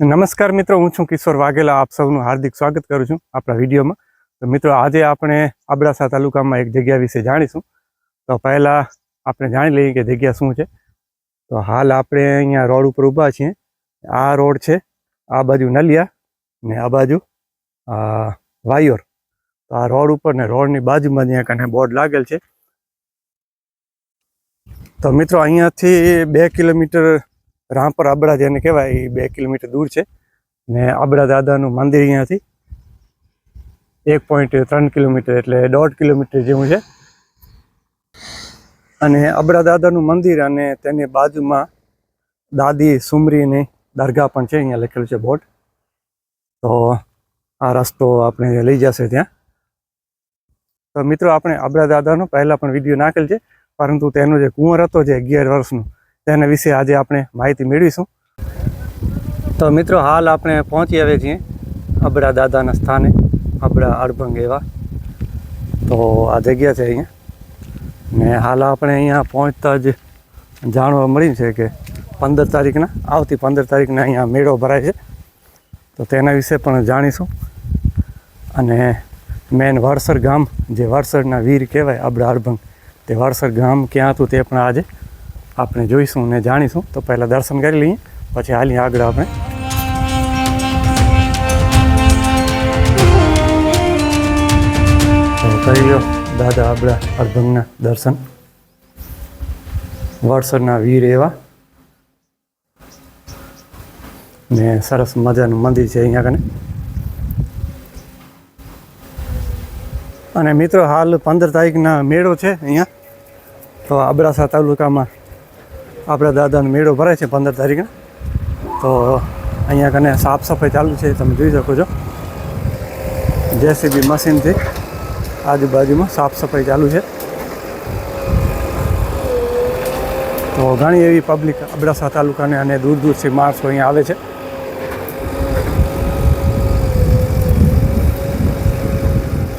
નમસ્કાર મિત્રો, હું છું કિશોર વાઘેલા. આપ સૌનું હાર્દિક સ્વાગત કરું છું આપણા વિડીયોમાં. તો મિત્રો, આજે આપણે અબડાસા તાલુકામાં એક જગ્યા વિશે જાણીશું. તો પહેલાં આપણે જાણી લઈએ કે જગ્યા શું છે. તો હાલ આપણે અહીંયા રોડ ઉપર ઊભા છીએ. આ રોડ છે, આ બાજુ નલિયા ને આ બાજુ વાયોર. તો આ રોડ ઉપર ને રોડની બાજુમાં ત્યાં કને બોર્ડ લાગેલ છે. તો મિત્રો, અહીંયાથી બે કિલોમીટર રામપર આબડા જેને કહેવાય, એ બે કિલોમીટર દૂર છે. ને આબડા દાદાનું મંદિર અહીંયાથી એક પોઈન્ટ ત્રણ કિલોમીટર એટલે દોઢ કિલોમીટર જેવું છે. અને અબડા દાદાનું મંદિર અને તેની બાજુમાં દાદી સુમરીની દરગાહ પણ છે, અહીંયા લખેલું છે બોર્ડ. તો આ રસ્તો આપણે લઈ જશે ત્યાં. તો મિત્રો, આપણે અબડા દાદાનો પહેલાં પણ વીડિયો નાખેલ છે, પરંતુ તેનો જે કુંવર હતો જે અગિયાર વર્ષનું તેના વિશે આજે આપણે માહિતી મેળવીશું. તો મિત્રો, હાલ આપણે પહોંચી આવ્યા છીએ અબડા દાદાના સ્થાને, અબડા અડભંગ એવા. તો આ જગ્યા છે અહીંયા. ને હાલ આપણે અહીંયા પહોંચતા જ જાણવા મળ્યું છે કે પંદર તારીખના, આવતી પંદર તારીખના અહીંયા મેળો ભરાય છે. તો તેના વિશે પણ જાણીશું. અને મેન વારસર ગામ, જે વારસરના વીર કહેવાય અબડા અડભંગ, તે વારસર ગામ ક્યાં હતું તે પણ આજે આપણે જોઈશું અને જાણીશું. તો પહેલાં દર્શન કરી લઈએ, પછી હાલી આગળ આપણે. કરી લો દાદા આપણા અર્ભંગના દર્શન. વડસરના વીર એવા. ને સરસ મજાનું મંદિર છે અહીંયા કને અને મિત્રો, હાલ પંદર તારીખના મેળો છે અહીંયા. તો અબડાસા તાલુકામાં આપણા દાદાનો મેળો ભરાય છે પંદર તારીખને તો અહીંયા કને સાફ સફાઈ ચાલુ છે, તમે જોઈ શકો છો. જેસીબી મશીનથી આજુબાજુમાં સાફ સફાઈ ચાલુ છે. તો ઘણી એવી પબ્લિક અબડાસા તાલુકાને અને દૂર દૂરથી માણસો અહીંયા આવે છે.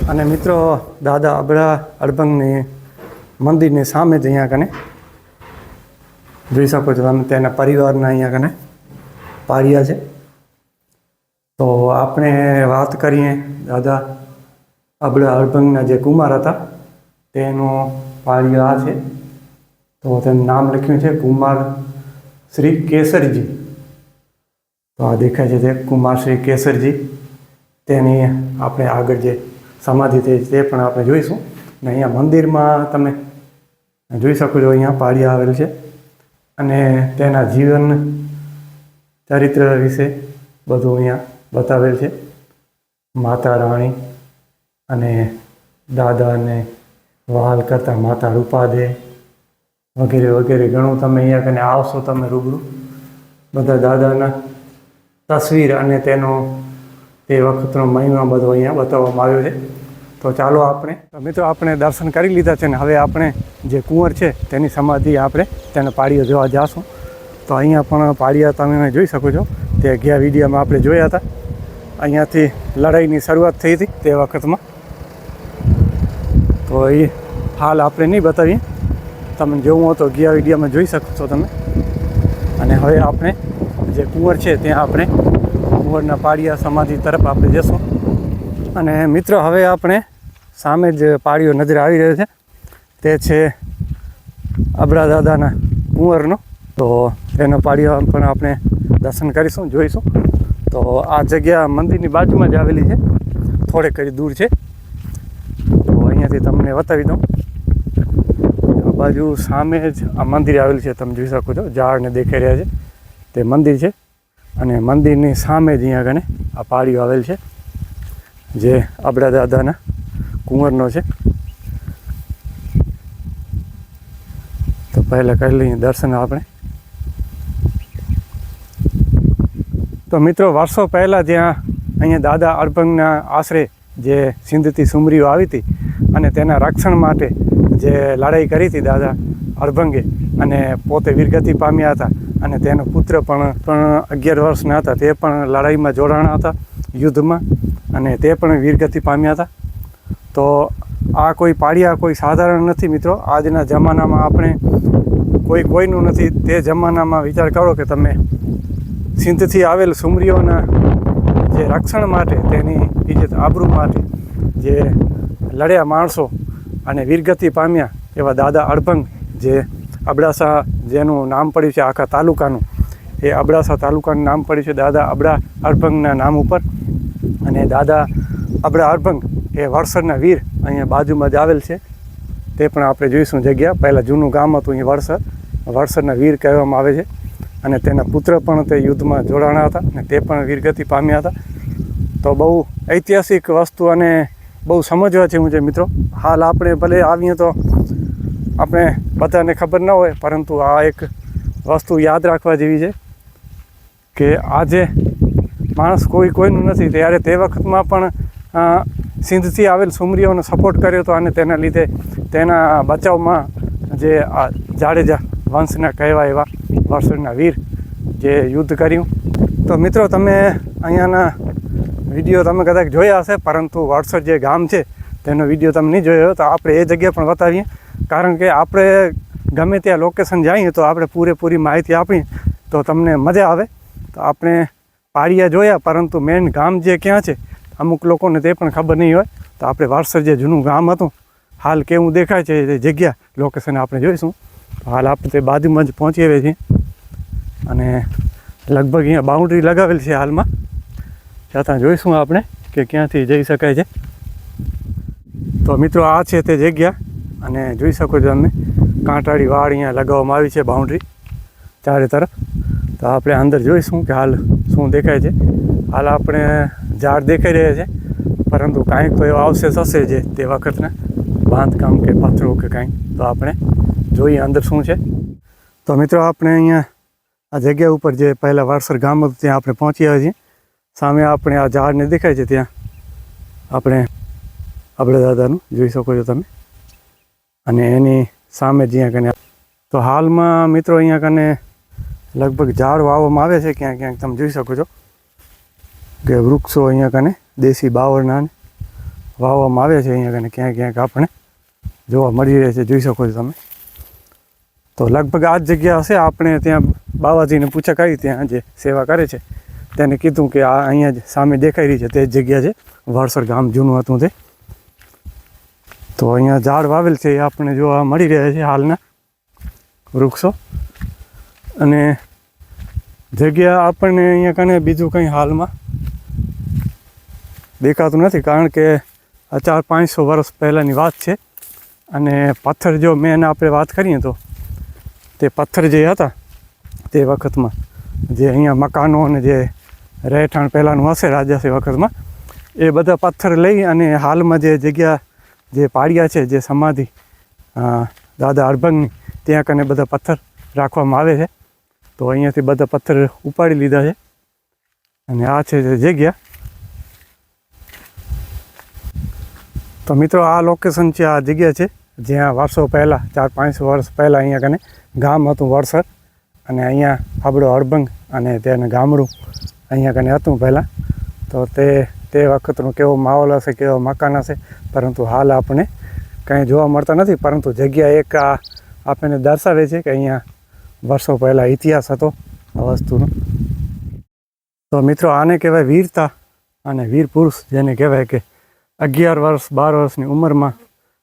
અને મિત્રો, દાદા અબડા અડબંગની મંદિરની સામે જ અહીંયા કને જોઈ શકો છો તમે તેના પરિવારના અહીંયા કને પાડ્યા છે. તો આપણે વાત કરીએ દાદા અબડા હળભંગના જે કુમાર હતા, તેનો પાડ્યો આ છે. તો તેનું નામ લખ્યું છે કુમાર શ્રી કેસરજી. તો આ દેખાય છે તે કુમાર શ્રી કેસરજી. તેની આપણે આગળ જે સમાધિ થઈ તે પણ આપણે જોઈશું. ને અહીંયા મંદિરમાં તમે જોઈ શકો છો અહીંયા પાળિયા આવેલ છે. અને તેના જીવન ચરિત્ર વિશે બધું અહીંયા બતાવેલ છે. માતા રાણી અને દાદાને વહાલ કરતા માતા રૂપાદે વગેરે વગેરે ઘણું તમે અહીંયા કને આવશો તમે રૂબરૂ. બધા દાદાના તસવીર અને તેનો તે વખતનો મહિમા બધો અહીંયા બતાવવામાં આવ્યો છે. તો ચાલો આપણે મિત્રો આપણે દર્શન કરી લીધા છે ને હવે આપણે જે કુંવર છે તેની સમાધિ આપણે તેને પાળીઓ જોવા જઈશું તો અહીંયા પણ પાળીયા તમે જોઈ શકો છો, તે ગયા વિડીયોમાં આપણે જોયા હતા. અહીંયાથી લડાઈની શરૂઆત થઈ હતી તે વખતમાં. તો એ હાલ આપણે નહીં બતાવીએ. તમે જોવું હોય તો ગયા વિડીયામાં જોઈ શકો છો તમે. અને હવે આપણે જે કુંવર છે ત્યાં આપણે કુંવરના પાળીયા સમાધિ તરફ આપણે જશું. અને મિત્રો, હવે આપણે સામે જ પાળીઓ નજર આવી રહ્યો છે. તે છે અબડા દાદાના કુંવરનો. તો એનો પાળીઓ પણ આપણે દર્શન કરીશું, જોઈશું. તો આ જગ્યા મંદિરની બાજુમાં જ આવેલી છે. થોડેક કરી દૂર છે. તો અહીંયાથી તમને બતાવી દઉં. બાજુ સામે જ આ મંદિર આવેલું છે, તમે જોઈ શકો છો. ઝાડને દેખાઈ રહ્યા છે. તે મંદિર છે. અને મંદિરની સામે જ અહીંયા આગળ આ પાળીઓ આવેલ છે. જે આપણા દાદાના કુંવરનો છે. તો પહેલાં કરી લઈએ દર્શન આપણે. તો મિત્રો, વર્ષો પહેલાં જ્યાં અહીંયા દાદા અડભંગના આશરે જે સિંધથી સુમરીઓ આવી હતી અને તેના રક્ષણ માટે જે લડાઈ કરી હતી દાદા અડભંગે અને પોતે વીરગતિ પામ્યા હતા અને તેનો પુત્ર પણ પણ અગિયાર વર્ષના હતા, તે પણ લડાઈમાં જોડાણા હતા યુદ્ધમાં. અને તે પણ વીરગતિ પામ્યા હતા. તો આ કોઈ પાળિયા કોઈ સાધારણ નથી મિત્રો. આજના જમાનામાં આપણે કોઈ કોઈનું નથી. તે જમાનામાં વિચાર કરો કે તમે સિંધથી આવેલ સુમરીઓના જે રક્ષણ માટે, તેની ઇજ્જત આબરૂ માટે જે લડ્યા માણસો અને વીરગતિ પામ્યા એવા દાદા અડભંગ જે અબડાસા જેનું નામ પડ્યું છે, આખા તાલુકાનું. એ અબડાસા તાલુકાનું નામ પડ્યું છે દાદા અબડા અડભંગના નામ ઉપર. અને દાદા અબડા અડભંગ એ વડસરના વીર અહીંયા બાજુમાં જ આવેલ છે. તે પણ આપણે જોઈશું જગ્યા. પહેલાં જૂનું ગામ હતું અહીં વડસર. વડસરના વીર કહેવામાં આવે છે. અને તેના પુત્ર પણ તે યુદ્ધમાં જોડાણા હતા અને તે પણ વીરગતિ પામ્યા હતા. તો બહુ ઐતિહાસિક વસ્તુ અને બહુ સમજવા છે હું જે મિત્રો. હાલ આપણે ભલે આવીએ તો આપણે બધાને ખબર ન હોય, પરંતુ આ એક વસ્તુ યાદ રાખવા જેવી છે કે આજે માણસ કોઈ કોઈનું નથી. ત્યારે તે વખતમાં પણ સિંધથી આવેલ સુમરીઓનો સપોર્ટ કર્યો હતો અને તેના લીધે તેના બચાવમાં જે જાડેજા વંશના કહેવા એવા વર્ષના વીર જે યુદ્ધ કર્યું. તો મિત્રો, તમે અહીંયાના વીડિયો તમે કદાચ જોયા હશે, પરંતુ વડસર જે ગામ છે, તેનો વીડિયો તમે નહીં જોયો તો આપણે એ જગ્યા પણ બતાવીએ. કારણ કે આપણે ગમે ત્યાં લોકેશન જઈએ તો આપણે પૂરેપૂરી માહિતી આપીએ તો તમને મજા આવે. તો આપણે પાળિયા જોયા, પરંતુ મેઇન ગામ જે ક્યાં છે, અમુક લોકોને તે પણ ખબર નહીં હોય. તો આપણે વારસર જે જૂનું ગામ હતું, હાલ કેવું દેખાય છે એ જગ્યા લોકેશન આપણે જોઈશું. હાલ આપણે તે બાજુમાં જ પહોંચી આવ્યા છીએ. અને લગભગ અહીંયા બાઉન્ડ્રી લગાવેલી છે હાલમાં. છતાં જોઈશું આપણે કે ક્યાંથી જઈ શકાય છે. તો મિત્રો, આ છે તે જગ્યા. અને જોઈ શકો છો તમે, કાંટાળી વાડ અહીંયા લગાવવામાં આવી છે બાઉન્ડ્રી ચારે તરફ. તો આપણે અંદર જોઈશું કે હાલ શું દેખાય છે. હાલ આપણે ઝાડ દેખાઈ રહ્યા છે, પરંતુ કાંઈક તો એવા અવશેષ હશે જે તે વખતના બાંધકામ કે પથ્થરો કે કાંઈક. તો આપણે જોઈએ અંદર શું છે. તો મિત્રો આપણે અહીંયા આ જગ્યા ઉપર જે પહેલાં વારસર ગામ હતું ત્યાં આપણે પહોંચી આવ્યા છીએ. સામે આપણે આ ઝાડને દેખાય છે ત્યાં. આપણે આપણે દાદાનું જોઈ શકો છો તમે. અને એની સામે જ્યાં કને તો હાલમાં મિત્રો અહીંયા કને લગભગ ઝાડ વાવવામાં આવે છે ક્યાંક ક્યાંક, તમે જોઈ શકો છો કે વૃક્ષો અહીંયા કને, દેશી બાવળના વાવવામાં આવે છે અહીંયા કને, ક્યાંક ક્યાંક આપણે જોવા મળી રહે છે, જોઈ શકો છો તમે. તો લગભગ આ જ જગ્યા હશે, આપણે ત્યાં બાવાજીને પૂછા કરી, ત્યાં જે સેવા કરે છે, તેને કીધું કે આ અહીંયા જ સામે દેખાઈ રહી છે, તે જ જગ્યા છે, વારસર ગામ જૂનું હતું તે. તો અહીંયા ઝાડ વાવેલ છે, એ આપણે જોવા મળી રહ્યા છે હાલના વૃક્ષો. અને જગ્યા આપણને અહીંયા કને બીજું કંઈ હાલમાં દેખાતું નથી, કારણ કે આ ચાર પાંચસો વર્ષ પહેલાંની વાત છે. અને પથ્થર જો મેન આપણે વાત કરીએ તો તે પથ્થર જે હતા તે વખતમાં, જે અહીંયા મકાનો અને જે રહેઠાણ પહેલાંનું હશે રાજાશ્રી વખતમાં, એ બધા પથ્થર લઈ અને હાલમાં જે જગ્યા જે પાડ્યા છે, જે સમાધિ દાદા અડભંગની ત્યાં કને બધા પથ્થર રાખવામાં આવે છે. તો અહીંયાથી બધા પથ્થર ઉપાડી લીધા છે. અને આ છે જગ્યા. તો મિત્રો, આ લોકેશન છે, આ જગ્યા છે, જ્યાં વર્ષો પહેલાં, ચાર પાંચસો વર્ષ પહેલાં અહીંયા કને ગામ હતું વરસર અને અહીંયા આપણો અડબંગ અને તેને ગામડું અહીંયા કને હતું પહેલાં. તો તે તે વખતનો કેવો માહોલ હશે, કેવો મકાન હશે, પરંતુ હાલ આપણે કંઈ જોવા મળતા નથી. પરંતુ જગ્યા એક આપણને દર્શાવે છે કે અહીંયા વર્ષો પહેલાં ઇતિહાસ હતો આ વસ્તુનો. તો મિત્રો આને કહેવાય વીરતા અને વીર પુરુષ, જેને કહેવાય કે અગિયાર વર્ષ, બાર વર્ષની ઉંમરમાં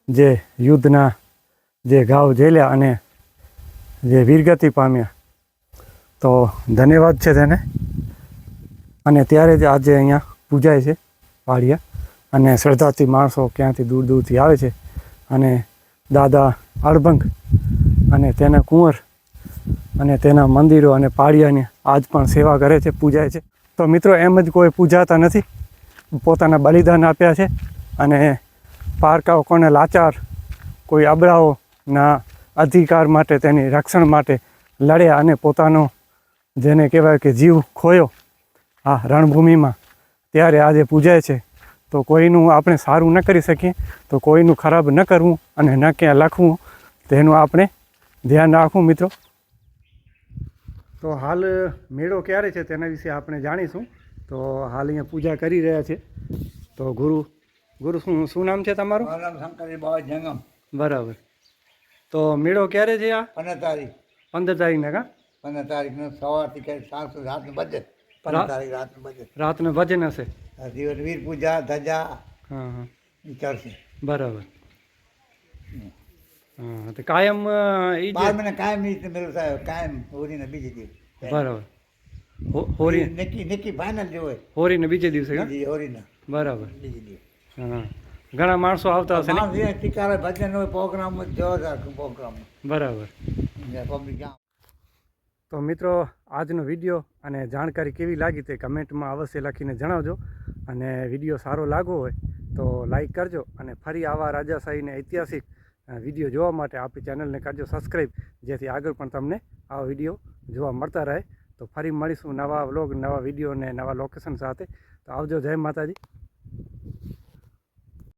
જે યુદ્ધના જે ઘાવ ઝેલ્યા અને જે વીરગતિ પામ્યા. તો ધન્યવાદ છે તેને. અને ત્યારે જ આજે અહીંયા પૂજાય છે પાળિયા અને શ્રદ્ધાથી માણસો ક્યાંથી દૂર દૂરથી આવે છે. અને દાદા અડભંગ અને તેના કુંવર અને તેના મંદિરો અને પાળિયાની આજ પણ સેવા કરે છે, પૂજાય છે. તો મિત્રો, એમ જ કોઈ પૂજાતા નથી. પોતાના બલિદાન આપ્યા છે અને પારકાઓ કોને લાચાર, કોઈ અબળાઓના અધિકાર માટે, તેની રક્ષણ માટે લડ્યા અને પોતાનો જેને કહેવાય કે જીવ ખોયો આ રણભૂમિમાં, ત્યારે આજે પૂજાય છે. તો કોઈનું આપણે સારું ન કરી શકીએ, તો કોઈનું ખરાબ ન કરવું અને ન ક્યાં લખવું, તેનું આપણે ધ્યાન રાખવું મિત્રો. તો હાલ મેળો ક્યારે છે તેના વિશે આપણે જાણીશું. તો હાલ અહીંયા પૂજા કરી રહ્યા છે. તો ગુરુ ગુરુ શું શું નામ છે તમારું? મારું નામ શંકરજી બાબા જંગમ. બરાબર. તો મેળો ક્યારે છે આ? પંદર તારીખ. પંદર તારીખના કા? પંદર તારીખનો સવારથી ક્યારે સુધી રાતનું બજે પંદર રાત- તારીખ રાતનું બજેટ રાતનું ભજન હશે. દિવસ વીર પૂજા ધજા હા હા. વિચારશે બરાબર. તો કાયમ ઈ બાર કાયમની રીતે મેળવ થાય કાયમ હોળીને બીજે દિવસ. બરાબર. હોરી નક્કી નક્કી ફાઇનલ જે હોય. હોળીને બીજે દિવસે હોળીના. બરાબર. બીજે દિવસ. હા. ઘણા માણસો આવતા હશે ને? ટીકારે ભજન હોય પ્રોગ્રામ જોરદાર પ્રોગ્રામ બરાબર. પબ્લિક તો મિત્રો આજનો વીડિયો અને જાણકારી કેવી લાગી તે કમેન્ટમાં અવશ્ય લખીને જણાવજો. અને વીડિયો સારો લાગો હોય તો લાઈક કરજો અને ફરી આવા રાજાશાહીને ઐતિહાસિક વીડિયો જોવા માટે આપણી ચેનલને કરજો સબસ્ક્રાઈબ જેથી આગળ પણ તમને આ વીડિયો જોવા મળતા રહે. તો ફરી મળીશું નવા વ્લોગ નવા વીડિયો અને નવા લોકેશન સાથે. તો આવજો, જય માતાજી.